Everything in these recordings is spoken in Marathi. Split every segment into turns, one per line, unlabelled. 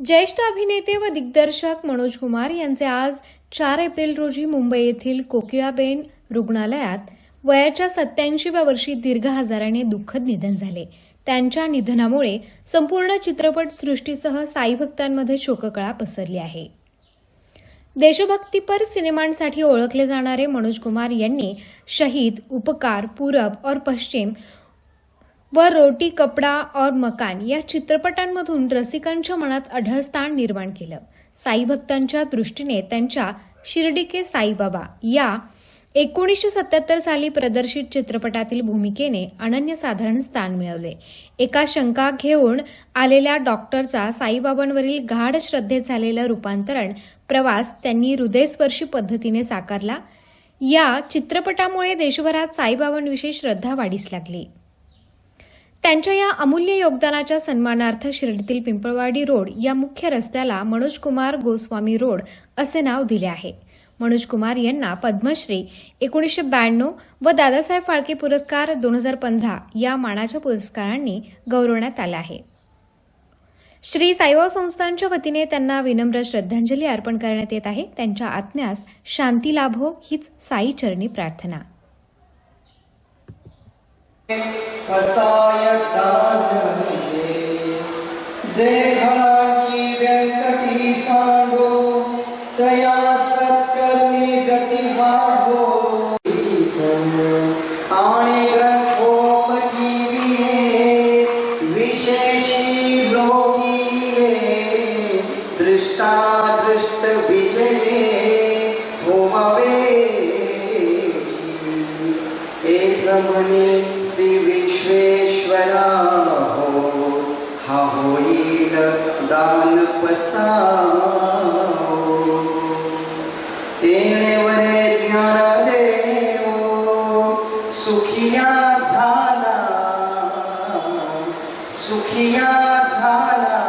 ज्येष्ठ अभिनेते व दिग्दर्शक मनोज कुमार यांचे आज चार एप्रिल रोजी मुंबई येथील कोकिळाबेन रुग्णालयात वयाच्या सत्याऐंशीव्या वर्षी दीर्घ आजाराने दुःखद निधन झाले. त्यांच्या निधनामुळे संपूर्ण चित्रपट सृष्टीसह साई भक्तांमध्ये शोककळा पसरली आहे. देशभक्तीपर सिनेमांसाठी ओळखले जाणारे मनोज कुमार यांनी शहीद उपकार पूरब और पश्चिम व रोटी कपडा और मकान या चित्रपटांमधून रसिकांच्या मनात अढळ स्थान निर्माण केलं. साई भक्तांच्या दृष्टीने त्यांच्या शिर्डी के साईबाबा या एकोणीसशे सत्याहत्तर साली प्रदर्शित चित्रपटातील भूमिकेने अनन्यसाधारण स्थान मिळवले. एका शंका घेऊन आलेल्या डॉक्टरचा साईबाबांवरील गाढ श्रद्धेत झालेलं रूपांतरण प्रवास त्यांनी हृदयस्पर्शी पद्धतीने साकारला. या चित्रपटामुळे देशभरात साईबाबांविषयी श्रद्धा वाढीस लागली. त्यांच्या या अमूल्य योगदानाच्या सन्मानार्थ शिर्डीतील पिंपळवाडी रोड या मुख्य रस्त्याला मनोज कुमार गोस्वामी रोड असे नाव दिले आहे. मनोज कुमार यांना पद्मश्री एकोणीसशे ब्याण्णव व दादासाहेब फाळके पुरस्कार दोन हजार पंधरा या मानाच्या पुरस्कारांनी गौरवण्यात आलं आहे. श्री साईबाबा संस्थांच्या वतीने त्यांना विनम्र श्रद्धांजली अर्पण करण्यात येत आहे. त्यांच्या आत्म्यास शांती लाभो हीच साई चरणी प्रार्थना.
कसाय दानविले जे घणाची व्यंकटी सांगो तया सत्कर्मी गती वाढो आणि ग्रंथोपजीविये विशेषी लोकीये। दृष्टादृष्ट विजये होमवे। एक म्हणे होईल दान पसाओ येणेवरे ज्ञानदेव सुखिया झाला. सुखिया झाला.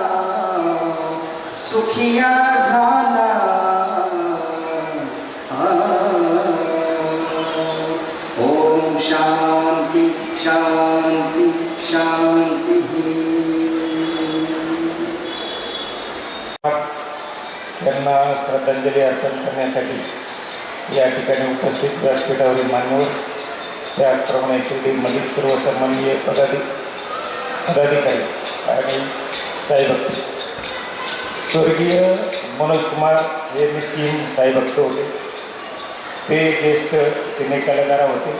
यांना श्रद्धांजली अर्पण करण्यासाठी या ठिकाणी उपस्थित व्यासपीठावरील मान्यवर. त्याचप्रमाणे शिर्डी मधील सर्व सन्माननीय पदाधिक पदाधिकारी आणि साईभक्त स्वर्गीय मनोज कुमार हे निस्सीम साईभक्त होते. ते ज्येष्ठ सिनेकलाकार होते.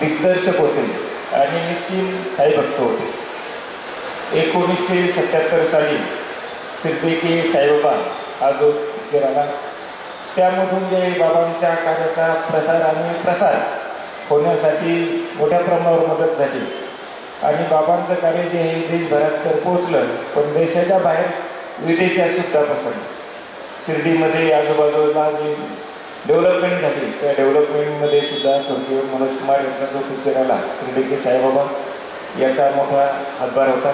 दिग्दर्शक होते आणि निस्सीम साईभक्त होते. एकोणीसशे सत्याहत्तर साली सिद्दीकी साईबाबा हा जो पिक्चर आला त्यामधून जे बाबांच्या कार्याचा प्रसार आणि प्रसार होण्यासाठी मोठ्या प्रमाणावर मदत झाली. आणि बाबांचं कार्य जे आहे देशभरात तर पोहोचलं पण देशाच्या बाहेर विदेशात सुद्धा पसरलं. शिर्डीमध्ये आजूबाजूला जी डेव्हलपमेंट झाली त्या डेव्हलपमेंटमध्ये सुद्धा स्वर्गीय मनोज कुमार यांचा जो पिक्चर आला शिर्डी के साईबाबा याचा मोठा हातभार होता.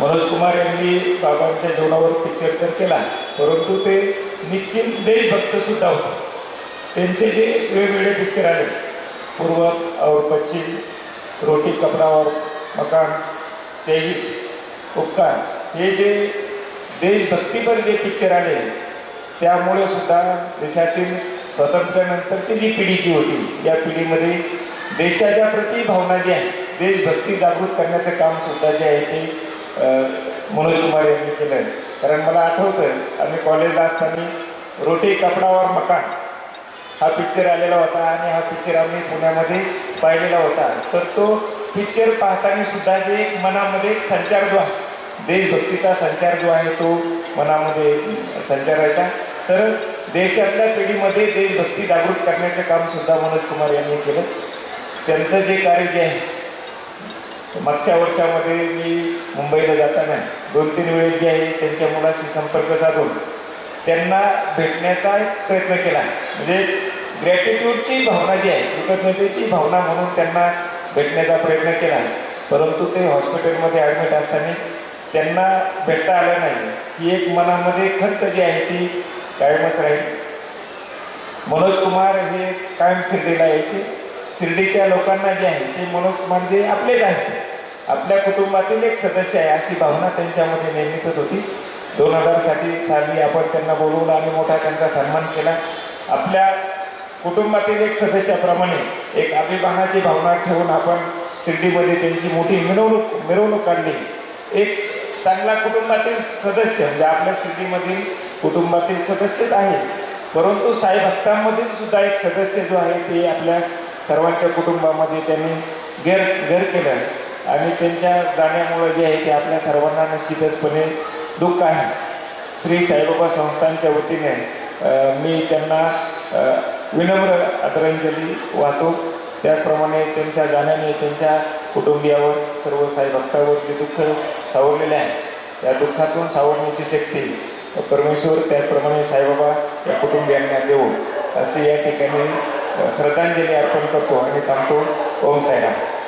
मनोज कुमार यांनी बाबांच्या जीवनावर पिक्चर तर केला परंतु ते निश्चित देशभक्त सुद्धा होते. त्यांचे जे वेगवेगळे पिक्चर आले पूर्व और पश्चिम रोटी कपडा और मकान शहीद उपकार हे जे देशभक्तीपर जे पिक्चर आले त्यामुळे सुद्धा देशातील स्वातंत्र्यानंतरची जी पिढी जी होती या पिढीमध्ये देशाच्या प्रती भावना जी आहे देशभक्ती जागृत करण्याचं काम सुद्धा जे आहे ते मनोज कुमार यांनी केलं आहे कारण मला आठवतं आम्ही कॉलेजला असताना रोटी कपडावर मकान. हा पिक्चर आलेला होता आणि हा पिक्चर आम्ही पुण्यामध्ये पाहिलेला होता. तर तो पिक्चर पाहताना सुद्धा जे एक मनामध्ये एक संचार जो आहे देशभक्तीचा संचार जो आहे तो मनामध्ये संचारायचा तर देशातल्या पिढीमध्ये देशभक्ती जागृत करण्याचं काम सुद्धा मनोज कुमार यांनी केलं. त्यांचं जे कार्य जे आहे मागच्या वर्षामध्ये मी मुंबईला जाताना दोन तीन वेळेस जे आहे त्यांच्या मुलाशी संपर्क साधून त्यांना भेटण्याचा एक प्रयत्न केला. म्हणजे ग्रॅटिट्यूडची भावना जी आहे कृतज्ञतेची भावना म्हणून त्यांना भेटण्याचा प्रयत्न केला. परंतु ते हॉस्पिटलमध्ये ॲडमिट असताना त्यांना भेटता आलं नाही. ही एक मनामध्ये खंत जी आहे ती कायमच राहील. मनोज कुमार हे कायम सिद्धीला यायचे. शिर्डीच्या लोकांना जे आहे ते मनोज कुमार जे आपलेच आहेत. आपल्या कुटुंबातील एक सदस्य आहे अशी भावना त्यांच्यामध्ये नेहमीच होती. दोन हजारसाठी साली आपण त्यांना बोलवलं आणि मोठा त्यांचा सन्मान केला. आपल्या कुटुंबातील एक सदस्याप्रमाणे एक अभिमानाची भावना ठेवून आपण शिर्डीमध्ये त्यांची मोठी मिरवणूक मिरवणूक काढली. एक चांगला कुटुंबातील सदस्य म्हणजे आपल्या शिर्डीमधील कुटुंबातील सदस्यच आहे. परंतु साई भक्तांमधील सुद्धा एक सदस्य जो आहे ते आपल्या सर्वांच्या कुटुंबामध्ये त्यांनी गैर गैर केलं आणि त्यांच्या जाण्यामुळं जे आहे ते आपल्या सर्वांना निश्चितचपणे दुःख आहे. श्री साईबाबा संस्थांच्या वतीने मी त्यांना विनम्र आदरांजली वाहतो. त्याचप्रमाणे त्यांच्या जाण्याने त्यांच्या कुटुंबियावर सर्व साई भक्तावर जे दुःख सावरलेले आहे या दुःखातून सावरण्याची शक्ती परमेश्वर त्याचप्रमाणे साईबाबा या कुटुंबियांना देऊ असे या ठिकाणी श्रद्धांजली अर्पण करतो आणि थांबतो ओम साईराम